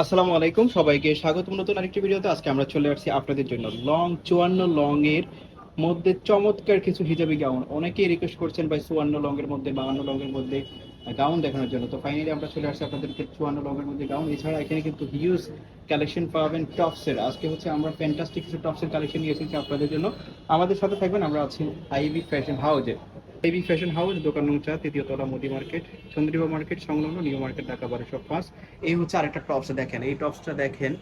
আসসালামু আলাইকুম, সবাইকে স্বাগত। নতুন আরেকটি ভিডিওতে আজকে আমরা চলে আসছি আপনাদের জন্য লং, চুয়ান্ন লং এর মধ্যে চমৎকার কিছু হিজাবি গাউন। অনেকেই রিকোয়েস্ট করছেন, ভাই, চুয়ান্ন লং এর মধ্যে বাহান্ন লং এর মধ্যে গাউন দেখানোর জন্য। তো ফাইনালি আমরা চলে আসছি আপনাদেরকে চুয়ান্ন লং এর মধ্যে গাউন। এছাড়া এখানে কিন্তু হিউজ কালেকশন পাবেন টপসের আজকে হচ্ছে আমরা ফ্যান্টাস্টিক কিছু টপসের কালেকশন নিয়ে এসেছি আপনাদের জন্য। আমাদের সাথে থাকবেন, আমরা আছি আইবি ফ্যাশন হাউজে আইবি ফ্যাশন হাউস দোকান নং চা তৃতীয় তলা মোদি মার্কেট, চন্দ্রিমা মার্কেট, সংলগ্ন নিউ মার্কেট, ঢাকা বারোশো পাঁচ। এই হচ্ছে আরেকটা টপস দেখেন। এই টপসটা দেখেন,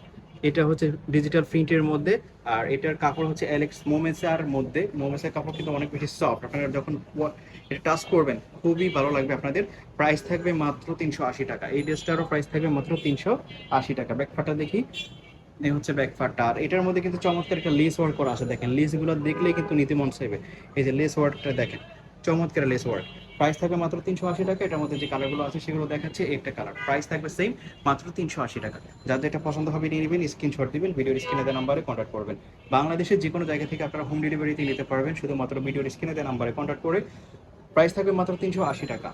এটা হচ্ছে ডিজিটাল প্রিন্টের মধ্যে, আর এটার কাপড় হচ্ছে অ্যালেক্স মোমেসার মধ্যে। মোমেসার কাপড় কিন্তু অনেক বেশি সফট আপনারা যখন এটা টাচ করবেন, খুবই ভালো লাগবে আপনাদের। প্রাইস থাকবে মাত্র তিনশো আশি টাকা। এই ড্রেসটারও প্রাইস থাকবে মাত্র তিনশো আশি টাকা। ব্যাকফাটা দেখি। এই হচ্ছে ব্যাকফাটটা আর এটার মধ্যে কিন্তু চমৎকার একটা লেস ওয়ার্ক করা আছে। দেখেন লেসগুলো দেখলেই কিন্তু নীতি মন চাইবে। এই যে লেস ওয়ার্কটা দেখেন। চমৎকার লেস ওয়ার্ক প্রাইস থাকবে মাত্র তিনশো আশি টাকা, এটার মধ্যে যে কালারগুলো আছে সেগুলো দেখাচ্ছে, একটা কালার প্রাইস থাকবে সেম মাত্র তিনশো আশি টাকা। যার যেটা পছন্দ হবে নিয়ে নেবেন স্ক্রিনশট দিবেন ভিডিওর স্ক্রিনে দেওয়া নাম্বারে কন্ট্যাক্ট করবেন। বাংলাদেশের যে কোনো জায়গা থেকে আপনারা হোম ডেলিভারিতে নিতে পারবেন, শুধুমাত্র ভিডিওর স্ক্রিনে দেওয়া নাম্বারে কন্ট্যাক্ট করে। প্রাইস থাকবে মাত্র তিনশো আশি টাকা,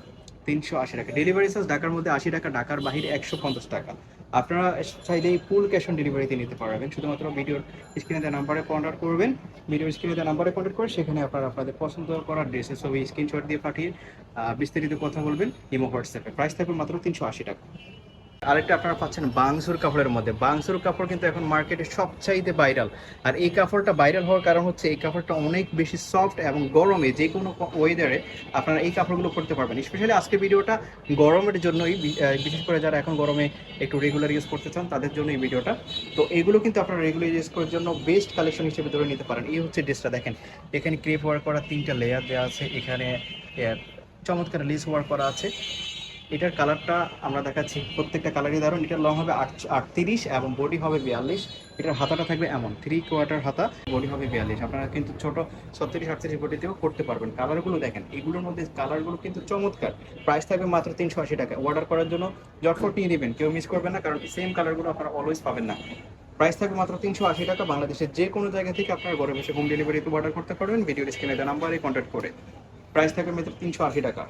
তিনশো আশি টাকা। ডেলিভারি চার্জ ঢাকার মধ্যে আশি টাকা, ঢাকার বাহিরে একশো পঞ্চাশ টাকা। আপনারা চাইলেই ফুল ক্যাশ অন ডেলিভারিতে নিতে পারবেন। শুধুমাত্র ভিডিওর স্ক্রিনে দেওয়া নাম্বারে কন্ট্যাক্ট করবেন। ভিডিওর স্ক্রিনে দেওয়া নাম্বারে কন্ট্যাক্ট করে সেখানে আপনারা আপনাদের পছন্দ করা ড্রেসের ছবি স্ক্রিনশট দিয়ে পাঠিয়ে বিস্তারিত কথা বলবেন ইমো হোয়াটসঅ্যাপে। প্রাইস থাকবে মাত্র তিনশো আশি টাকা। আরেকটা আপনারা পাচ্ছেন বাংসুর কাপড়ের মধ্যে। বাংসুর কাপড় কিন্তু এখন মার্কেটে সবচাইতে ভাইরাল আর এই কাপড়টা ভাইরাল হওয়ার কারণ হচ্ছে এই কাপড়টা অনেক বেশি সফট এবং গরমে যে কোনো ওয়েদারে আপনারা এই কাপড়গুলো পরতে পারবেন। স্পেশালি আজকে ভিডিওটা গরমের জন্যই বিশেষ করে যারা এখন গরমে একটু রেগুলার ইউজ করতে চান, তাদের জন্য এই ভিডিওটা। তো এগুলো কিন্তু আপনারা রেগুলার ইউজ করার জন্য বেস্ট কালেকশন হিসেবে ধরে নিতে পারেন। এই হচ্ছে ড্রেসটা দেখেন। এখানে ক্রেপ ওয়ার্ক করা তিনটা লেয়ার দেওয়া আছে। এখানে চমৎকার লিস ওয়ার্ক করা আছে। এটার কালারটা আমরা দেখাচ্ছি। প্রত্যেকটা কালারই দারুণ এটার লং হবে আট- আটত্রিশ এবং বডি হবে বিয়াল্লিশ। এটার হাতাটা থাকবে এমন থ্রি কোয়ার্টার হাতা বডি হবে বিয়াল্লিশ। আপনারা কিন্তু ছোট ছত্রিশ, আটত্রিশ বডিতেও করতে পারবেন। কালারগুলো দেখেন, এগুলোর মধ্যে কালারগুলো কিন্তু চমৎকার। প্রাইস থাকবে মাত্র তিনশো আশি টাকা। অর্ডার করার জন্য জটফট নিয়ে নেবেন, কেউ মিস করবেন না, কারণ সেম কালারগুলো আপনারা অলওয়েজ পাবেন না। প্রাইস থাকবে মাত্র তিনশো আশি টাকা। বাংলাদেশের যে কোনো জায়গা থেকে আপনারা ঘরে বসে হোম ডেলিভারিতে অর্ডার করতে পারবেন। ভিডিও স্ক্রিনে নাম্বারে কন্ট্যাক্ট করে। প্রাইস থাকবে মাত্র তিনশো আশি টাকা।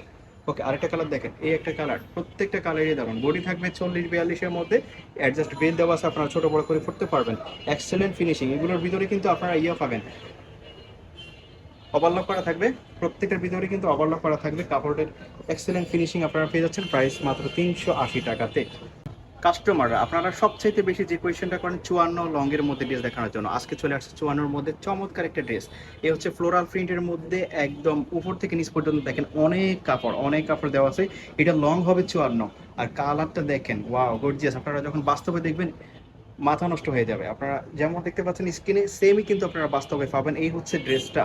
ওকে আরেকটা কালার দেখেন। এই একটা কালার প্রত্যেকটা কালারই দারুণ বডি থাকবে চল্লিশ বিয়াল্লিশের মধ্যে অ্যাডজাস্ট বেল দেওয়া আছে, আপনারা ছোটো বড় করে করতে পারবেন। এক্সেলেন্ট ফিনিশিং এগুলোর ভিতরে কিন্তু আপনারা ইয়ে পাবেন। ওভারলক করা থাকবে, প্রত্যেকটার ভিতরে কিন্তু ওভারলক করা থাকবে। কাপড়ের এক্সেলেন্ট ফিনিশিং আপনারা পেয়ে যাচ্ছেন প্রাইস মাত্র তিনশো আশি টাকাতে। কাস্টমাররা আপনারা সবচাইতে বেশি যে কোয়েশ্চেনটা করেন চুয়ান্ন লংয়ের মধ্যে ড্রেস দেখানোর জন্য। আজকে চলে আসছে চুয়ান্নর মধ্যে চমৎকার একটা ড্রেস এ হচ্ছে ফ্লোরাল প্রিন্টের মধ্যে একদম উপর থেকে নিচ পর্যন্ত দেখেন অনেক কাপড় অনেক কাপড় দেওয়া আছে। এটা লং হবে চুয়ান্ন। আর কালারটা দেখেন ওয়াও গর্জিয়াস আপনারা যখন বাস্তবে দেখবেন, মাথা নষ্ট হয়ে যাবে। আপনারা যেমন দেখতে পাচ্ছেন স্ক্রিনে সেমই কিন্তু আপনারা বাস্তবে পাবেন। এই হচ্ছে ড্রেসটা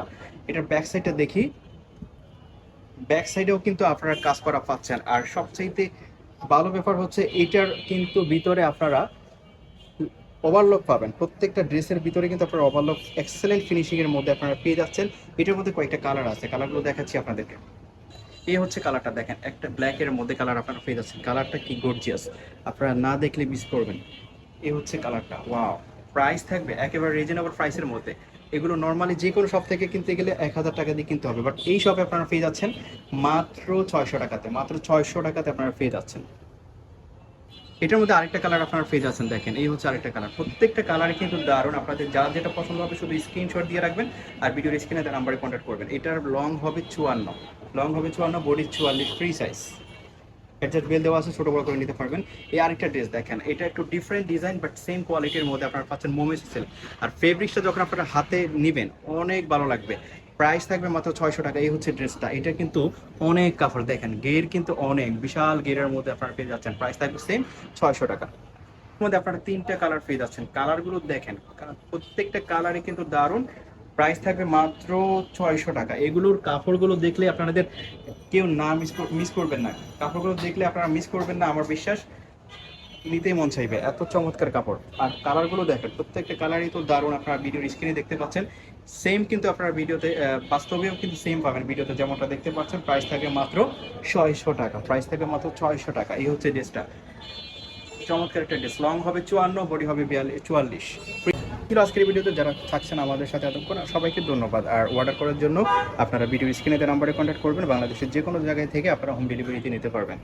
এটার ব্যাক সাইডটা দেখি। ব্যাক সাইডেও কিন্তু আপনারা কাজ করা পাচ্ছেন। আর সবচাইতে ভালো ব্যাপার হচ্ছে এটার কিন্তু ভিতরে আপনারা ওভারলক পাবেন। প্রত্যেকটা ড্রেসের ভিতরে কিন্তু আপনারা ওভারলক এক্সেলেন্ট ফিনিশিং এর মধ্যে আপনারা পেয়ে যাচ্ছেন। এটার মধ্যে কয়েকটা কালার আছে। কালারগুলো দেখাচ্ছি আপনাদেরকে। এই হচ্ছে কালারটা দেখেন। একটা ব্ল্যাক এর মধ্যে কালার আপনারা পেয়ে যাচ্ছেন। কালারটা কি গর্জিয়াস আপনারা না দেখলে মিস করবেন। এই হচ্ছে কালারটা ওয়াও প্রাইস থাকবে একেবারে রিজনেবল প্রাইসের মধ্যে। এগুলো নর্মালি যে কোনো শপ থেকে কিনতে গেলে এক হাজার টাকা দিয়ে কিনতে হবে। বাট এই শপে আপনারা পেয়ে যাচ্ছেন মাত্র ছয়শো টাকাতে, মাত্র ছয়শো টাকাতে আপনারা পেয়ে যাচ্ছেন। এটার মধ্যে আরেকটা কালার আপনারা পেয়ে যাচ্ছেন, দেখেন, এই হচ্ছে আরেকটা কালার প্রত্যেকটা কালারই কিন্তু দারুণ। আপনাদের যা যেটা পছন্দ হবে শুধু স্ক্রিনশট দিয়ে রাখবেন আর ভিডিওর স্ক্রিনে তার নাম্বারে কন্ট্যাক্ট করবেন। এটার লং হবে চুয়ান্ন। লং হবে চুয়ান্ন বডি চুয়াল্লিশ ফ্রি সাইজ অ্যাডজাস্ট বেল দেওয়া আছে, ছোট বড় করে নিতে পারবেন। এই আরেকটা ড্রেস দেখেন, এটা একটু ডিফারেন্ট ডিজাইন বাট সেম কোয়ালিটির মধ্যে আপনারা পাচ্ছেন মোমেস সেল আর ফেব্রিক্সটা যখন আপনারা হাতে নেবেন, অনেক ভালো লাগবে। প্রাইস থাকবে মাত্র ছয়শো টাকা, এই হচ্ছে ড্রেসটা এটা কিন্তু অনেক কাপড়, দেখেন গের কিন্তু অনেক, বিশাল গেরের মধ্যে আপনারা পেয়ে যাচ্ছেন। প্রাইস থাকবে সেম ছয়শো টাকা। মধ্যে আপনারা তিনটা কালার পেয়ে যাচ্ছেন। কালারগুলো দেখেন প্রত্যেকটা কালারই কিন্তু দারুণ। প্রাইস থাকবে মাত্র ছয়শো টাকা। এগুলোর কাপড়গুলো দেখলে আপনাদের কেউ না মিস মিস করবেন না। কাপড়গুলো দেখলে আপনারা মিস করবেন না, আমার বিশ্বাস। নিতেই মন চাইবে। এত চমৎকার কাপড়। আর কালারগুলো দেখেন, প্রত্যেকটা কালারই তো দারুণ আপনারা ভিডিওর স্ক্রিনে দেখতে পাচ্ছেন। সেম কিন্তু আপনারা ভিডিওতে বাস্তবেও কিন্তু সেম পাবেন। ভিডিওতে যেমনটা দেখতে পাচ্ছেন প্রাইস থাকে মাত্র ছয়শো টাকা। প্রাইস থাকে মাত্র ছয়শো টাকা। এই হচ্ছে ড্রেসটা চমৎকার একটা ড্রেস লং হবে চুয়ান্ন বডি হবে বিয়াল্লিশ চুয়াল্লিশ। ছিল আজকের ভিডিওতে যারা থাকছেন আমাদের সাথে এতক্ষণ, সবাইকে ধন্যবাদ। আর অর্ডার করার জন্য আপনারা ভিডিও স্ক্রিনে নাম্বারে কন্ট্যাক্ট করবেন। বাংলাদেশের যে কোনো জায়গায় থেকে আপনারা হোম ডেলিভারিতে নিতে পারবেন।